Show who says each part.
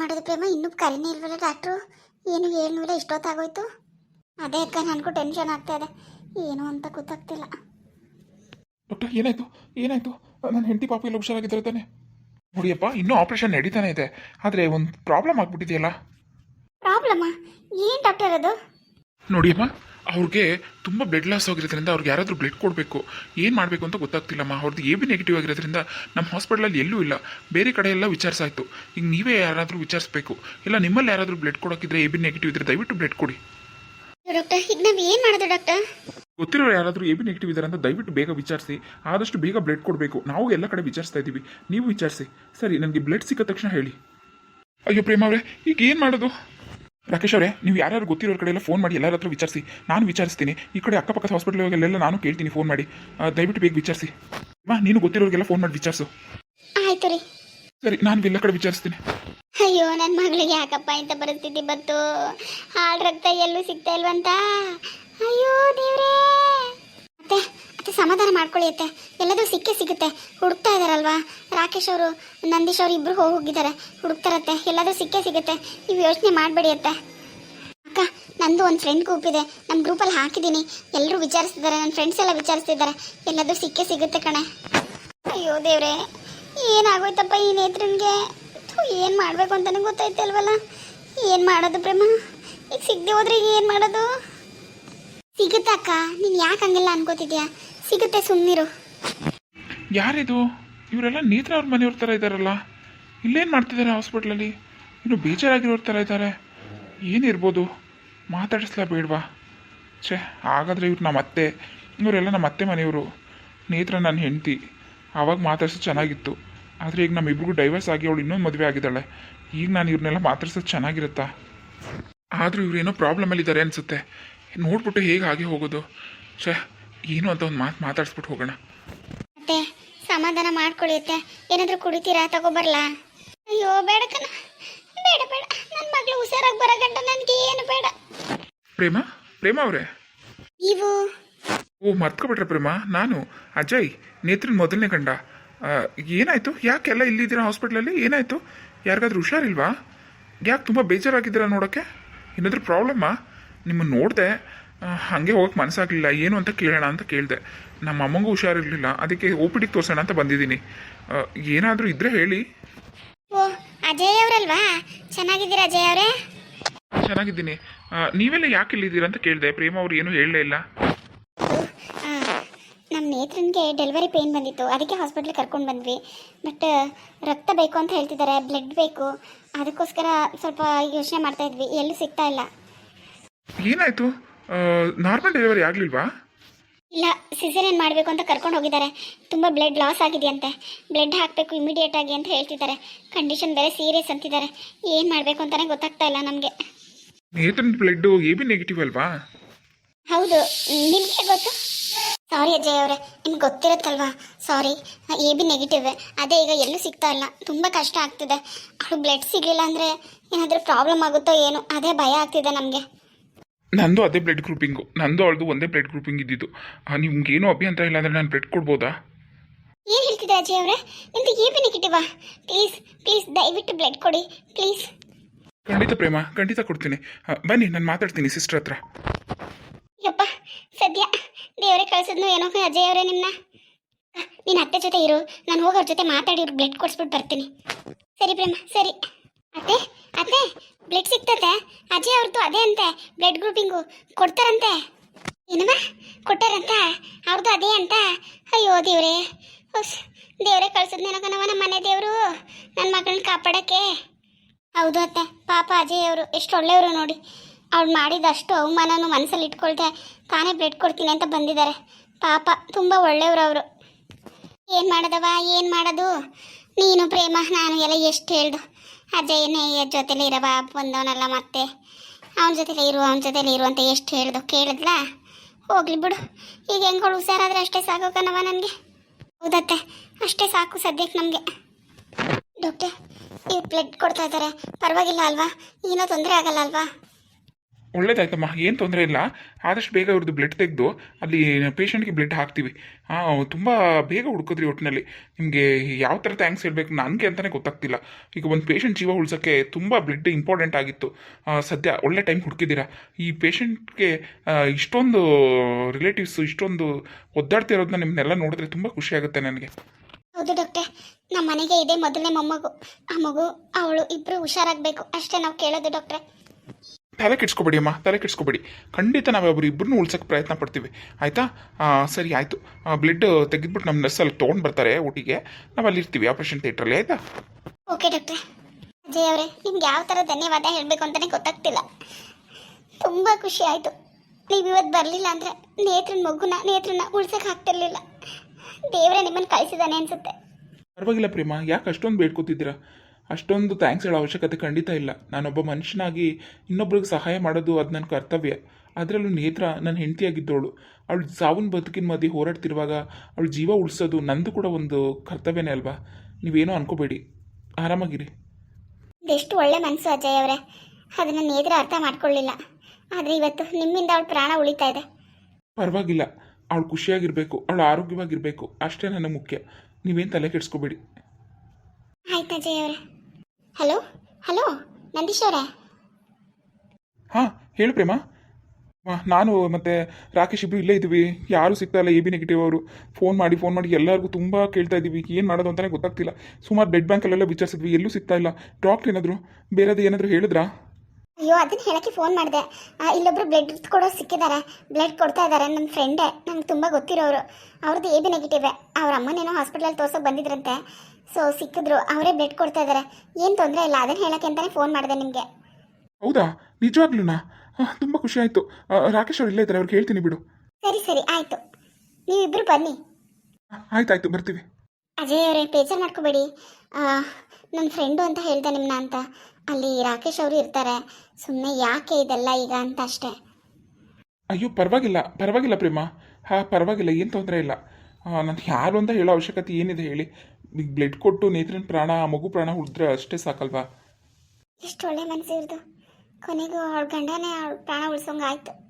Speaker 1: ಮಾಡೋದು ಪ್ರೇಮ? ಇನ್ನೂ ಕರಿನೇ ಇಲ್ವಲ್ಲ ಡಾಕ್ಟ್ರು ಏನು ಹೇಳಿಲ್ಲ ಇಷ್ಟೊತ್ತಾಗೋಯ್ತು. ಅದೇ ಅಕ್ಕ ನನಗೂ ಟೆನ್ಷನ್ ಆಗ್ತಾ ಇದೆ. ಏನು ಅಂತ ಗೊತ್ತಾಗ್ತಿಲ್ಲ.
Speaker 2: ಡಾಕ್ಟರ್ ಏನಾಯ್ತು? ಏನಾಯ್ತು? ನನ್ನ ಹೆಂಡತಿ ಪಾಪ ಎಲ್ಲ ಹುಷಾರಾಗಿದ್ದಾರೆ ತಾನೆ? ನೋಡಿಯಪ್ಪ ಇನ್ನೂ ಆಪರೇಷನ್ ನಡೀತಾನೆ ಇದೆ. ಆದರೆ ಒಂದು ಪ್ರಾಬ್ಲಮ್ ಆಗ್ಬಿಟ್ಟಿದೆಯಲ್ಲ?
Speaker 1: ಪ್ರಾಬ್ಲಮ್ಮ ಏನು ಡಾಕ್ಟರ್ ಅದು?
Speaker 2: ನೋಡಿಯಮ್ಮ ಅವ್ರಿಗೆ ತುಂಬ ಬ್ಲಡ್ ಲಾಸ್ ಆಗಿರೋದ್ರಿಂದ ಅವ್ರಿಗೆ ಯಾರಾದರೂ ಬ್ಲಡ್ ಕೊಡಬೇಕು. ಏನು ಮಾಡಬೇಕು ಅಂತ ಗೊತ್ತಾಗ್ತಿಲ್ಲಮ್ಮ. ಅವ್ರದ್ದು ಎ ಬಿ ನೆಗೆಟಿವ್ ಆಗಿರೋದ್ರಿಂದ ನಮ್ಮ ಹಾಸ್ಪಿಟಲಲ್ಲಿ ಎಲ್ಲೂ ಇಲ್ಲ. ಬೇರೆ ಕಡೆ ಎಲ್ಲ ವಿಚಾರಿಸಾಯ್ತು ಈಗ ನೀವೇ ಯಾರಾದರೂ ವಿಚಾರಿಸ್ಬೇಕು. ಇಲ್ಲ ನಿಮ್ಮಲ್ಲಿ ಯಾರಾದರೂ ಬ್ಲಡ್ ಕೊಡೋಕ್ಕಿದ್ರೆ ಎ ಬಿ ನೆಗೆಟಿವ್ ಇದ್ರೆ ದಯವಿಟ್ಟು ಬ್ಲಡ್ ಕೊಡಿ.
Speaker 1: ಡಾಕ್ಟರ್ ಈಗ ನಾವು ಏನು ಮಾಡೋದು ಡಾಕ್ಟರ್?
Speaker 2: ಗೊತ್ತಿರೋ ಯಾರಾದರೂ ಎ ಬಿ ನೆಗೆಟಿವ್ ಇದ್ದಾರೆ ಅಂತ ದಯವಿಟ್ಟು ಬೇಗ ವಿಚಾರಿಸಿ. ಆದಷ್ಟು ಬೇಗ ಬ್ಲಡ್ ಕೊಡಬೇಕು. ನಾವು ಎಲ್ಲ ಕಡೆ ವಿಚಾರಿಸ್ತಾ ಇದ್ದೀವಿ ನೀವು ವಿಚಾರಿಸಿ. ಸರಿ ನನಗೆ ಬ್ಲಡ್ ಸಿಕ್ಕ ತಕ್ಷಣ ಹೇಳಿ. ಅಯ್ಯೋ ಪ್ರೇಮ ಅವರೇ ಈಗ ಏನು ಮಾಡೋದು? ರಾಕೇಶ್ ಅವರೇ ನೀವು ಯಾರ್ಯಾರು ಗೊತ್ತಿರೋರ ಕಡೆ ಎಲ್ಲ ಫೋನ್ ಮಾಡಿ ಎಲ್ಲರ ಹತ್ರ ವಿಚಾರಿಸಿ. ನಾನು ವಿಚಾರಿಸ್ತೀನಿ. ಈ ಕಡೆ ಅಕ್ಕಪಕ್ಕದ ಹಾಸ್ಪಿಟ್ಲಿಗೆಲ್ಲ ನಾನು ಕೇಳ್ತೀನಿ ಫೋನ್ ಮಾಡಿ. ದಯವಿಟ್ಟು ಬೇಗ ವಿಚಾರಿಸಿ. ಮಾ ನೀನು ಗೊತ್ತಿರೋರಿಗೆಲ್ಲ ಫೋನ್ ಮಾಡಿ ವಿಚಾರಿಸು.
Speaker 1: ಆಯ್ತು ರೀ.
Speaker 2: ಸರಿ ನಾನು ಎಲ್ಲ ಕಡೆ ವಿಚಾರಿಸ್ತೀನಿ.
Speaker 1: ಅಯ್ಯೋ ನನ್ನ ಮಗಳಿಗೆ ಯಾಕಪ್ಪ ಇಂಥ ಪರಿಸ್ಥಿತಿ ಬಂತು? ಹಾಳು ರಕ್ತ ಎಲ್ಲೂ ಸಿಗ್ತಾ ಇಲ್ವಂತ? ಅಯ್ಯೋ ದೇವ್ರೇ! ಅತ್ತೆ ಅತ್ತೆ ಸಮಾಧಾನ ಮಾಡ್ಕೊಳ್ಳಿ ಅತ್ತೆ ಎಲ್ಲದೂ ಸಿಕ್ಕೇ ಸಿಗುತ್ತೆ. ಹುಡುಕ್ತಾ ಇದಾರಲ್ವಾ? ರಾಕೇಶ್ ಅವರು, ನಂದೀಶ್ ಅವರು ಇಬ್ಬರು ಹೋಗಿ ಹೋಗಿದ್ದಾರೆ. ಹುಡುಕ್ತಾರತ್ತೆ. ಎಲ್ಲದೂ ಸಿಕ್ಕೇ ಸಿಗುತ್ತೆ. ನೀವು ಯೋಚನೆ ಮಾಡಬೇಡಿ ಅತ್ತೆ ಅಕ್ಕ, ನಂದು ಒಂದು ಫ್ರೆಂಡ್ ಗ್ರೂಪ್ ಇದೆ. ನಮ್ಮ ಗ್ರೂಪಲ್ಲಿ ಹಾಕಿದ್ದೀನಿ. ಎಲ್ಲರೂ ವಿಚಾರಿಸ್ತಿದ್ದಾರೆ. ನನ್ನ ಫ್ರೆಂಡ್ಸ್ ಎಲ್ಲ ವಿಚಾರಿಸ್ತಿದ್ದಾರೆ. ಎಲ್ಲದೂ ಸಿಕ್ಕೇ ಸಿಗುತ್ತೆ ಕಣೆ. ಅಯ್ಯೋ ದೇವ್ರೆ, ಏನಾಗೋಯ್ತಪ್ಪ ಈ ನೇತ್ರನ್ಗೆ? ಏನು ಮಾಡಬೇಕು ಅಂತಲೇ ಗೊತ್ತಾಯ್ತು ಅಲ್ವಲ್ಲ ಏನು ಮಾಡೋದು ಪ್ರೇಮ? ಈಗ ಸಿಗದೆ ಹೋದ್ರೆ ಈಗ ಏನು ಮಾಡೋದು? ಸಿಗುತ್ತಕ್ಕ ನೀನು ಯಾಕೆ ಹಂಗೆಲ್ಲ ಅನ್ಕೋತಿದ್ಯಾ? ಸಿಗುತ್ತೆ ಸುಮ್ಮನಿರು
Speaker 2: ಯಾರಿದು? ಇವರೆಲ್ಲ ನೇತ್ರ ಅವ್ರ ಮನೆಯವ್ರ ಥರ ಇದ್ದಾರಲ್ಲ ಇಲ್ಲೇನು ಮಾಡ್ತಿದ್ದಾರೆ ಹಾಸ್ಪಿಟ್ಲಲ್ಲಿ ಇನ್ನು ಬೇಜಾರಾಗಿರೋರ ಥರ ಇದ್ದಾರೆ ಏನಿರ್ಬೋದು ಮಾತಾಡಿಸ್ಲಾ ಬೇಡವಾ? ಛೇ, ಹಾಗಾದರೆ ಇವ್ರು ನಮ್ಮ ಅತ್ತೆ. ಇವರೆಲ್ಲ ನಮ್ಮ ಅತ್ತೆ ಮನೆಯವರು. ನೇತ್ರ ನನ್ನ ಹೆಂಡತಿ. ಆವಾಗ ಮಾತಾಡ್ಸೋದು ಚೆನ್ನಾಗಿತ್ತು. ಆದರೆ ಈಗ ನಮ್ಮಿಬ್ರಿಗೂ ಡೈವರ್ಸ್ ಆಗಿ ಅವಳು ಇನ್ನೊಂದು ಮದುವೆ ಆಗಿದ್ದಾಳೆ. ಈಗ ನಾನು ಇವ್ರನ್ನೆಲ್ಲ ಮಾತಾಡ್ಸೋದು ಚೆನ್ನಾಗಿರುತ್ತಾ? ಆದರೂ ಇವರೇನೋ ಪ್ರಾಬ್ಲಮಲ್ಲಿದ್ದಾರೆ ಅನಿಸುತ್ತೆ. ನೋಡ್ಬಿಟ್ಟು ಹೇಗೆ ಹಾಗೆ ಹೋಗೋದು? ಛೇ ಏನು ಅಂತ ಒಂದು ಮಾತು ಮಾತಾಡಿಸ್ಬಿಟ್ಟು ಹೋಗೋಣ.
Speaker 1: ಮತ್ತೆ ಸಮಾಧಾನ ಮಾಡ್ಕೊಳ್ಳಿ ಅತ್ತೆ. ಏನಾದರೂ ಕುಡಿತೀರಾ? ತಗೊಬರ್ಲಾ ಅಯ್ಯೋ ಬೇಡ ಕಣ. ಬೇಡ ಬೇಡ. ನನ್ನ ಮಗಳು ಹುಷಾರಾಗಿ ಬರೋ ಗಂಟ ನನಗೆ ಏನು ಬೇಡ.
Speaker 2: ಪ್ರೇಮ? ಪ್ರೇಮ ಅವರೇ?
Speaker 1: ನೀವು
Speaker 2: ಓ ಮರ್ತ್ಕೊಬಿಟ್ರೆ ಪ್ರೇಮ. ನಾನು ಅಜಯ್ ನೇತ್ರನ ಮೊದಲನೇ ಗಂಡ. ಆ, ಏನಾಯ್ತು? ಯಾಕೆಲ್ಲ ಇಲ್ಲಿದ್ದೀರಾ ಹಾಸ್ಪಿಟ್ಲಲ್ಲಿ? ಏನಾಯ್ತು? ಯಾರಿಗಾದ್ರೂ ಹುಷಾರಿಲ್ವಾ? ಯಾಕೆ ತುಂಬ ಬೇಜಾರಾಗಿದ್ದೀರಾ ನೋಡೋಕ್ಕೆ ಏನಾದರೂ ಪ್ರಾಬ್ಲಮ್ಮಾ? ನಿಮ್ಮನ್ನು ನೋಡಿದೆ ಹಾಗೆ ಹೋಗಕ್ಕೆ ಮನಸ್ಸಾಗಲಿಲ್ಲ ಏನು ಅಂತ ಕೇಳೋಣ ಅಂತ ಕೇಳಿದೆ. ನಮ್ಮ ಅಮ್ಮಂಗೂ ಹುಷಾರಿರಲಿಲ್ಲ. ಅದಕ್ಕೆ ಓ ಪಿ ಡಿಗೆ ತೋರಿಸೋಣ ಅಂತ ಬಂದಿದ್ದೀನಿ. ಏನಾದರೂ ಇದ್ದರೆ ಹೇಳಿ.
Speaker 1: ಓ ಅಜಯ್ ಅವರಲ್ವಾ? ಚೆನ್ನಾಗಿದ್ದೀರಾ ಅಜಯ್ ಅವರೇ?
Speaker 2: ಚೆನ್ನಾಗಿದ್ದೀನಿ. ನೀವೆಲ್ಲ ಯಾಕೆ ಇಲ್ಲಿದ್ದೀರಾ ಅಂತ ಕೇಳಿದೆ. ಪ್ರೇಮ ಅವ್ರು ಏನೂ ಹೇಳಲೇ ಇಲ್ಲ.
Speaker 1: ನಮ್ಮ ನೇತ್ರನಿಗೆ ಡೆಲಿವರಿ ಪೇನ್ ಬಂದಿತ್ತು. ಅದಕ್ಕೆ ಹಾಸ್ಪಿಟ್ಲಿಗೆ ಕರ್ಕೊಂಡು ಬಂದ್ವಿ. ಬಟ್ ರಕ್ತ ಬೇಕು ಅಂತ ಹೇಳ್ತಿದ್ದಾರೆ. ಬ್ಲಡ್ ಬೇಕು. ಅದಕ್ಕೋಸ್ಕರ ಸ್ವಲ್ಪ ಯೋಚನೆ ಮಾಡ್ತಾ ಇದ್ವಿ. ಎಲ್ಲೂ ಸಿಗ್ತಾ ಇಲ್ಲ.
Speaker 2: ಏನಾಯಿತು? ನಾರ್ಮಲ್ ಡೆಲಿವರಿ ಆಗಲಿಲ್ವಾ?
Speaker 1: ಇಲ್ಲ ಸಿಸೇರಿಯನ್ ಮಾಡಬೇಕು ಅಂತ ಕರ್ಕೊಂಡು ಹೋಗಿದ್ದಾರೆ. ತುಂಬ ಬ್ಲಡ್ ಲಾಸ್ ಆಗಿದೆಯಂತೆ. ಬ್ಲಡ್ ಹಾಕಬೇಕು ಇಮಿಡಿಯೇಟ್ ಆಗಿ ಅಂತ ಹೇಳ್ತಿದ್ದಾರೆ. ಕಂಡೀಷನ್ ಬೇರೆ ಸೀರಿಯಸ್ ಅಂತಿದ್ದಾರೆ. ಏನು ಮಾಡಬೇಕು ಅಂತಲೇ ಗೊತ್ತಾಗ್ತಾ ಇಲ್ಲ ನಮಗೆ.
Speaker 2: ನೇತನ್ ಬ್ಲಡ್ ಎ ಬಿ ನೆಗೆಟಿವ್ ಅಲ್ವಾ?
Speaker 1: ಹೌದು. ನಿಮಗೆ ಗೊತ್ತು? ಸಾರಿ ಅಜಯ್ ಅವರೇ ನಿಮ್ಗೆ ಗೊತ್ತಿರುತ್ತಲ್ವಾ? ಸಾರಿ ಎ ಬಿ ನೆಗೆಟಿವ್ ಅದೇ ಈಗ ಎಲ್ಲೂ ಸಿಗ್ತಾ ಇಲ್ಲ. ತುಂಬ ಕಷ್ಟ ಆಗ್ತಿದೆ. ಅವಳು ಬ್ಲಡ್ ಸಿಗಲಿಲ್ಲ ಅಂದರೆ ಏನಾದರೂ ಪ್ರಾಬ್ಲಮ್ ಆಗುತ್ತೋ ಏನೋ ಅದೇ ಭಯ ಆಗ್ತಿದೆ ನಮಗೆ.
Speaker 2: ನಂದು ಅದೇ ಬ್ಲಡ್ ಗ್ರೂಪಿಂಗು ನಂದು ಅವಳದು ಒಂದೇ ಬ್ಲಡ್ ಗ್ರೂಪಿಂಗ್ ಇದ್ದಿದ್ದು. ನಿಮ್ಗೇನು ಅಭ್ಯಂತರ ಇಲ್ಲ ಅಂದರೆ ನಾನು ಬ್ಲಡ್ ಕೊಡ್ಬೋದಾ?
Speaker 1: ಏನು ಹೇಳ್ತಿದ್ದೆ ಅಜಯ್ ಅವರೇ? ನಿಮ್ದು ಎ ಬಿ ನೆಗೆಟಿವಾ ಪ್ಲೀಸ್ ಪ್ಲೀಸ್ ದಯವಿಟ್ಟು ಬ್ಲಡ್ ಕೊಡಿ ಪ್ಲೀಸ್
Speaker 2: ಖಂಡಿತ ಪ್ರೇಮ ಖಂಡಿತ ಕೊಡ್ತೀನಿ. ಬನ್ನಿ ನಾನು ಮಾತಾಡ್ತೀನಿ ಸಿಸ್ಟರ್ ಹತ್ರ.
Speaker 1: ಯಪ್ಪ ಸದ್ಯ ದೇವರೇ ಕಳ್ಸಿದ್ನು ಏನೋ ಅಜಯ್ ಅವರೇ ನಿಮ್ಮನ್ನ ನಿನ್ನ ಅತ್ತೆ ಜೊತೆ ಇರು ನಾನು ಹೋಗಿ ಅವ್ರ ಜೊತೆ ಮಾತಾಡಿ ಬ್ಲಡ್ ಕೊಡಿಸ್ಬಿಟ್ಟು ಬರ್ತೀನಿ. ಸರಿ ಪ್ರೇಮ ಸರಿ. ಅತ್ತೆ ಅತ್ತೆ ಬ್ಲಡ್ ಸಿಗ್ತತೆ ಅಜಯ್ ಅವ್ರದ್ದು ಅದೇ ಅಂತೆ ಬ್ಲಡ್ ಗ್ರೂಪಿಂಗು ಕೊಡ್ತಾರಂತೆ. ಏನಮ್ಮ? ಕೊಟ್ಟಾರಂತ? ಅವ್ರದ್ದು ಅದೇ ಅಂತ? ಅಯ್ಯೋ ದೇವ್ರೆ. ದೇವರೇ ಕಳ್ಸಿದ್ನೇನೋ ನಮ್ಮ ಮನೆ ದೇವರು? ನನ್ನ ಮಗಳನ್ನ ಕಾಪಾಡಕ್ಕೆ? ಹೌದು ಅತ್ತೆ, ಪಾಪ ಅಜಯ್ ಅವರು, ಎಷ್ಟು ಒಳ್ಳೆಯವರು ನೋಡಿ. ಅವ್ಳು ಮಾಡಿದಷ್ಟು ಅವಮಾನನು ಮನಸ್ಸಲ್ಲಿ ಇಟ್ಕೊಳ್ತೆ ತಾನೇ ಬ್ಲಡ್ ಕೊಡ್ತೀನಿ ಅಂತ ಬಂದಿದ್ದಾರೆ. ಪಾಪ, ತುಂಬ ಒಳ್ಳೆಯವರು ಅವರು. ಏನು ಮಾಡೋದವ, ಏನು ಮಾಡೋದು? ನೀನು ಪ್ರೇಮ, ನಾನು ಎಲ್ಲ ಎಷ್ಟು ಹೇಳ್ದು. ಅಜಯ್ನೇ ಇರ ಇರವ ಬಂದವನಲ್ಲ ಮತ್ತೆ? ಅವನ ಜೊತೆಲೇ ಇರು, ಅವನ ಜೊತೆಲೇ ಇರು ಅಂತ ಎಷ್ಟು ಹೇಳ್ದು ಕೇಳಿದ್ಲಾ? ಹೋಗ್ಲಿ ಬಿಡು. ಈಗ ಹೆಂಗಳು ಹುಷಾರಾದ್ರೆ ಅಷ್ಟೇ ಸಾಕು ಕಣವ ನನಗೆ. ಹೌದತ್ತೆ, ಅಷ್ಟೇ ಸಾಕು ಸದ್ಯಕ್ಕೆ ನಮಗೆ. ಡಾಕ್ಟರ್ ಈಗ ಬ್ಲಡ್ ಕೊಡ್ತಾ ಇದ್ದಾರೆ. ಪರವಾಗಿಲ್ಲ ಅಲ್ವಾ? ಏನೋ ತೊಂದರೆ ಆಗಲ್ಲ ಅಲ್ವಾ?
Speaker 2: ಒಳ್ಳೇದಾಯ್ತಮ್ಮ ಏನು ತೊಂದರೆ ಇಲ್ಲ. ಆದಷ್ಟು ಬೇಗ ಅವ್ರದ್ದು ಬ್ಲಡ್ ತೆಗೆದು ಅಲ್ಲಿ ಪೇಷಂಟ್ಗೆ ಬ್ಲಡ್ ಹಾಕ್ತೀವಿ. ತುಂಬ ಬೇಗ ಹುಡ್ಕೋದ್ರಿ ಒಟ್ಟಿನಲ್ಲಿ ನಿಮಗೆ ಯಾವ ಥರ ಥ್ಯಾಂಕ್ಸ್ ಹೇಳಬೇಕು ನನಗೆ ಅಂತಲೇ ಗೊತ್ತಾಗ್ತಿಲ್ಲ. ಈಗ ಒಂದು ಪೇಷಂಟ್ ಜೀವ ಉಳಿಸೋಕ್ಕೆ ತುಂಬ ಬ್ಲಡ್ ಇಂಪಾರ್ಟೆಂಟ್ ಆಗಿತ್ತು. ಸದ್ಯ ಒಳ್ಳೆ ಟೈಮ್ ಹುಡುಕಿದ್ದೀರಾ? ಈ ಪೇಷಂಟ್ಗೆ ಇಷ್ಟೊಂದು ರಿಲೇಟಿವ್ಸು ಇಷ್ಟೊಂದು ಒದ್ದಾಡ್ತಿರೋದನ್ನ ನಿಮ್ಮನ್ನೆಲ್ಲ ನೋಡಿದ್ರೆ ತುಂಬ ಖುಷಿ ಆಗುತ್ತೆ ನನಗೆ.
Speaker 1: ಹೌದು ಡಾಕ್ಟರ್ ನಮ್ಮ ಮನೆಗೆ ಇದೆ ಮೊದಲನೇ ಮೊಮ್ಮಗು. ಆ ಮಗು, ಅವಳು ಇಬ್ಬರು ಹುಷಾರಾಗಬೇಕು. ಅಷ್ಟೇ ನಾವು ಕೇಳೋದು ಡಾಕ್ಟ್ರೆ
Speaker 2: ತಲೆ ಕೆಡ್ಸ್ಕೊಬೇಡಿ ಅಮ್ಮ ತಲೆ ಕೆಡ್ಸ್ಕೊಬೇಡಿ. ಖಂಡಿತ ನಾವು ಒಬ್ಬರು ಇಬ್ಬರನ್ನೂ ಉಳ್ಸೋಕ್ಕೆ ಪ್ರಯತ್ನ ಪಡ್ತೀವಿ. ಆಯಿತಾ? ಸರಿ ಆಯಿತು. ಬ್ಲಡ್ ತೆಗೆದ್ಬಿಟ್ಟು ನಮ್ಮ ನರ್ಸ್ ಅಲ್ಲಿ ತೊಗೊಂಡು ಬರ್ತಾರೆ ಊಟಿಗೆ. ನಾವು ಅಲ್ಲಿ ಇರ್ತೀವಿ ಆಪರೇಷನ್ ಥಿಯೇಟ್ರಲ್ಲಿ ಆಯಿತಾ?
Speaker 1: ಓಕೆ ಡಾಕ್ಟ್ರೆ. ಅಜಯ್ ಅವರೇ ನಿಮ್ಗೆ ಯಾವ ಥರ ಧನ್ಯವಾದ ಹೇಳಬೇಕು ಅಂತಲೇ ಗೊತ್ತಾಗ್ತಿಲ್ಲ. ತುಂಬ ಖುಷಿ ಆಯಿತು. ನೀವು ಇವತ್ತು ಬರಲಿಲ್ಲ ಅಂದರೆ ನೇತ್ರನ ಮಗುನ ನೇತ್ರನ ಉಳ್ಸಕ್ಕೆ ಆಗ್ತಿರ್ಲಿಲ್ಲ. ದೇವರೇ ನಿಮ್ಮನ್ನು ಕಳಿಸಿದಾನೆ ಅನಿಸುತ್ತೆ.
Speaker 2: ಪರವಾಗಿಲ್ಲ ಪ್ರೇಮ ಯಾಕೆ ಅಷ್ಟೊಂದು ಬೇಡ್ಕೋತಿದ್ದೀರಾ? ಅಷ್ಟೊಂದು ಥ್ಯಾಂಕ್ಸ್ ಹೇಳೋ ಅವಶ್ಯಕತೆ ಖಂಡಿತ ಇಲ್ಲ. ನಾನೊಬ್ಬ ಮನುಷ್ಯನಾಗಿ ಇನ್ನೊಬ್ರಿಗೆ ಸಹಾಯ ಮಾಡೋದು ಅದು ನನ್ನ ಕರ್ತವ್ಯ. ಅದರಲ್ಲೂ ನೇತ್ರ ನನ್ನ ಹೆಂಡತಿಯಾಗಿದ್ದವಳು ಅವಳು ಸಾವಿನ ಬದುಕಿನ ಮಧ್ಯೆ ಹೋರಾಡ್ತಿರುವಾಗ ಅವಳು ಜೀವ ಉಳಿಸೋದು ನಂದು ಕೂಡ ಒಂದು ಕರ್ತವ್ಯನೇ ಅಲ್ವಾ? ನೀವೇನೋ ಅನ್ಕೋಬೇಡಿ. ಆರಾಮಾಗಿರಿ.
Speaker 1: ಎಷ್ಟು ಒಳ್ಳೆ ಮನಸ್ಸು ಅಜಯ್ ಅವರೇ. ಅದನ್ನು ನೇತ್ರ ಅರ್ಥ ಮಾಡ್ಕೊಳ್ಳಿಲ್ಲ. ಆದರೆ ಇವತ್ತು ನಿಮ್ಮಿಂದ ಅವಳು ಪ್ರಾಣ ಉಳಿತಾ ಇದೆ.
Speaker 2: ಪರವಾಗಿಲ್ಲ. ಅವಳು ಖುಷಿಯಾಗಿರಬೇಕು. ಅವಳು ಆರೋಗ್ಯವಾಗಿರಬೇಕು. ಅಷ್ಟೇ ನನ್ನ ಮುಖ್ಯ. ನೀವೇನು ತಲೆ ಕೆಡಿಸ್ಕೋಬೇಡಿ.
Speaker 1: ಆಯ್ತು ಅಜಯ್ ಅವರೇ. ಹಲೋ? ಹಲೋ? ನಂದೀಶ್
Speaker 2: ಹಾ, ಹೇಳು ಪ್ರೇಮ. ನಾನು ಮತ್ತು ರಾಕೇಶ್ ಇಬ್ಬರು ಇಲ್ಲೇ ಇದ್ದೀವಿ. ಯಾರೂ ಸಿಗ್ತಾ ಇಲ್ಲ, ಎ ಬಿ ನೆಗೆಟಿವ್ ಅವರು. ಫೋನ್ ಮಾಡಿ ಫೋನ್ ಮಾಡಿ ಎಲ್ಲರಿಗೂ ತುಂಬ ಕೇಳ್ತಾ ಇದ್ದೀವಿ. ಏನು ಮಾಡೋದು ಅಂತಲೇ ಗೊತ್ತಾಗ್ತಿಲ್ಲ. ಸುಮಾರು ಬ್ಲಡ್ ಬ್ಯಾಂಕಲ್ಲೆಲ್ಲ ವಿಚಾರಿಸಿದ್ವಿ. ಎಲ್ಲೂ ಸಿಗ್ತಾ ಇಲ್ಲ. ಡಾಕ್ಟ್ರ್ ಏನಾದರೂ? ಬೇರೆದು ಏನಾದರೂ ಹೇಳಿದ್ರಾ?
Speaker 1: ಅಯ್ಯೋ ಅದನ್ನ ಹೇಳಕ್ಕೆ ಫೋನ್ ಮಾಡಿದೆ. ಇಲ್ಲೊಬ್ರು ಬ್ಲಡ್ ಕೊಡೋ ಸಿಕ್ಕಿದ್ದಾರೆ ಬ್ಲಡ್ ಕೊಡ್ತಾ ಇದ್ದಾರೆ ನನ್ನ ಫ್ರೆಂಡೇ ನಂಗೆ ತುಂಬ ಗೊತ್ತಿರೋರು ಅವ್ರದ್ದು ಎ ಬಿ ನೆಗೆಟಿವ್ ಅವ್ರ ಅಮ್ಮನೇನೋ ಹಾಸ್ಪಿಟಲಲ್ಲಿ ತೋರ್ಸೋಕೆ ಬಂದಿದ್ರಂತೆ. ಸೊ ಸಿಕ್ಕಿದ್ರು. ಅವರೇ ಬ್ಲಡ್ ಕೊಡ್ತಾ ಇದ್ದಾರೆ ಏನು ತೊಂದರೆ ಇಲ್ಲ. ಅದನ್ನ ಹೇಳಕ್ಕೆ ಅಂತಲೇ ಫೋನ್ ಮಾಡಿದೆ ನಿಮಗೆ.
Speaker 2: ಹೌದಾ? ನಿಜವಾಗ್ಲೂನಾ? ತುಂಬ ಖುಷಿ ಆಯಿತು. ರಾಕೇಶ್ ಅವ್ರು ಇಲ್ಲೇ ಇದ್ದಾರೆ ಅವ್ರಿಗೆ ಹೇಳ್ತೀನಿ ಬಿಡು.
Speaker 1: ಸರಿ ಸರಿ. ಆಯಿತು. ನೀವಿಬ್ಬರು ಬನ್ನಿ.
Speaker 2: ಆಯ್ತಾಯ್ತು ಬರ್ತೀವಿ.
Speaker 1: ಅಜಯ್ ಅವರೇ ಬೇಜಾರು ಮಾಡ್ಕೋಬೇಡಿ. ನನ್ನ ಫ್ರೆಂಡು ಅಂತ ಹೇಳ್ದೆ ನಿಮ್ಮನ್ನ ಅಂತ. ಅಲ್ಲಿ ರಾಕೇಶ್ ಅವರು ಇರ್ತಾರೆ. ಸುಮ್ಮನೆ ಯಾಕೆ ಇದೆಲ್ಲ ಈಗ ಅಂತ ಅಷ್ಟೇ.
Speaker 2: ಅಯ್ಯೋ ಪರವಾಗಿಲ್ಲ ಪರವಾಗಿಲ್ಲ ಪ್ರೇಮ. ಹಾಂ ಪರವಾಗಿಲ್ಲ ಏನು ತೊಂದರೆ ಇಲ್ಲ. ನಾನು ಯಾರು ಅಂತ ಹೇಳೋ ಅವಶ್ಯಕತೆ ಏನಿದೆ ಹೇಳಿ. ಈಗ ಬ್ಲಡ್ ಕೊಟ್ಟು ನೇತ್ರನ ಪ್ರಾಣ ಆ ಮಗು ಪ್ರಾಣ ಉಳಿದ್ರೆ ಅಷ್ಟೇ ಸಾಕಲ್ವಾ?
Speaker 1: ಎಷ್ಟು ಒಳ್ಳೆ ಮನಸ್ಸು ಇರ್ದು ಕೊನೆಗೂ ಅವಳ ಗಂಡನೇ ಅವಳ ಪ್ರಾಣ ಉಳಿಸೋಂಗಾಯ್ತು. ಆಯಿತು